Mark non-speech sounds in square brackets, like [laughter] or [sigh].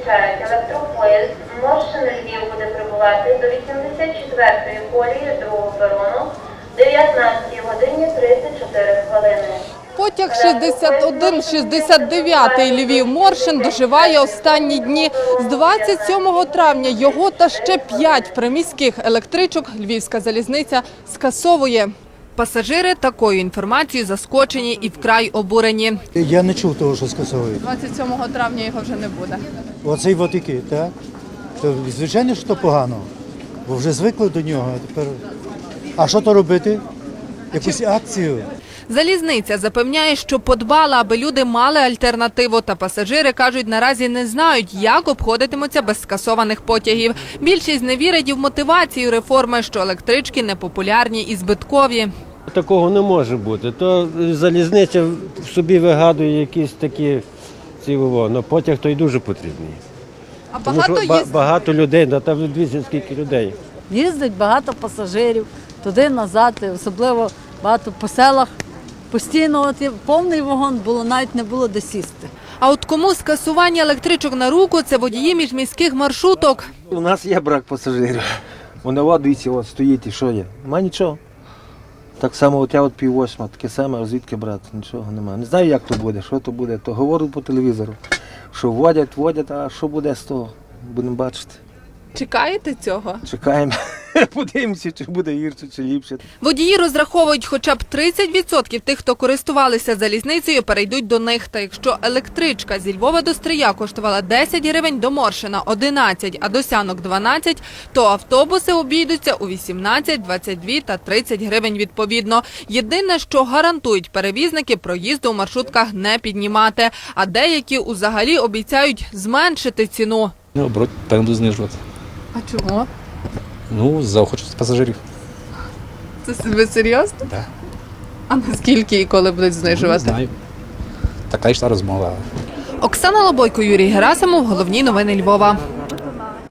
зустрічають електропоїзд, Моршин Львів буде прибувати до 84-ї колії другого перону 19 годині 34 хвилини. Потяг 61-69 Львів Моршин доживає останні дні. З 27 травня його та ще п'ять приміських електричок Львівська залізниця скасовує. Пасажири такою інформацією заскочені і вкрай обурені. Я не чув того, що скасовують. 27 травня його вже не буде. Оцей вотики, так? То, звичайно, що то погано, бо вже звикли до нього. А тепер. А що то робити? Якусь акцію? Залізниця запевняє, що подбала, аби люди мали альтернативу. Та пасажири кажуть, наразі не знають, як обходитимуться без скасованих потягів. Більшість не вірить і в мотивацію реформи, що електрички непопулярні і збиткові. Такого не може бути. То залізниця в собі вигадує якісь такі ці ну, потяг той дуже потрібний. А Тому багато що ба- їздить. багато людей, да, там дивіться, скільки людей. Їздить багато пасажирів туди назад, особливо багато по селах. Постійно от повний вагон було, навіть не було де сісти. А от кому скасування електричок на руку це водії міжміських маршруток. У нас є брак пасажирів. Вони от, дивіться, от стоїть і що є? Нема нічого. Так само, от я от пів восьма, таке саме, а звідки брати? Нічого немає. Не знаю, як то буде, що то буде. То говорять по телевізору, що вводять, вводять, а що буде з того? Будемо бачити. Чекаєте цього? Чекаємо, [laughs] подивимося, чи буде гірше, чи ліпше. Водії розраховують, хоча б 30% тих, хто користувалися залізницею, перейдуть до них. Та якщо електричка зі Львова до Стрия коштувала 10 гривень, до Моршина 11, а до Сянок 12, то автобуси обійдуться у 18, 22 та 30 гривень відповідно. Єдине, що гарантують перевізники, проїзду у маршрутках не піднімати, а деякі взагалі обіцяють зменшити ціну. Ну, оборот тренду знижувати. А чого? Ну, заохочувати пасажирів. Це ви серйозно? Так. А наскільки і коли будуть знижувати? Не знаю. Така йшла розмова. Оксана Лобойко, Юрій Герасимов. Головні новини Львова.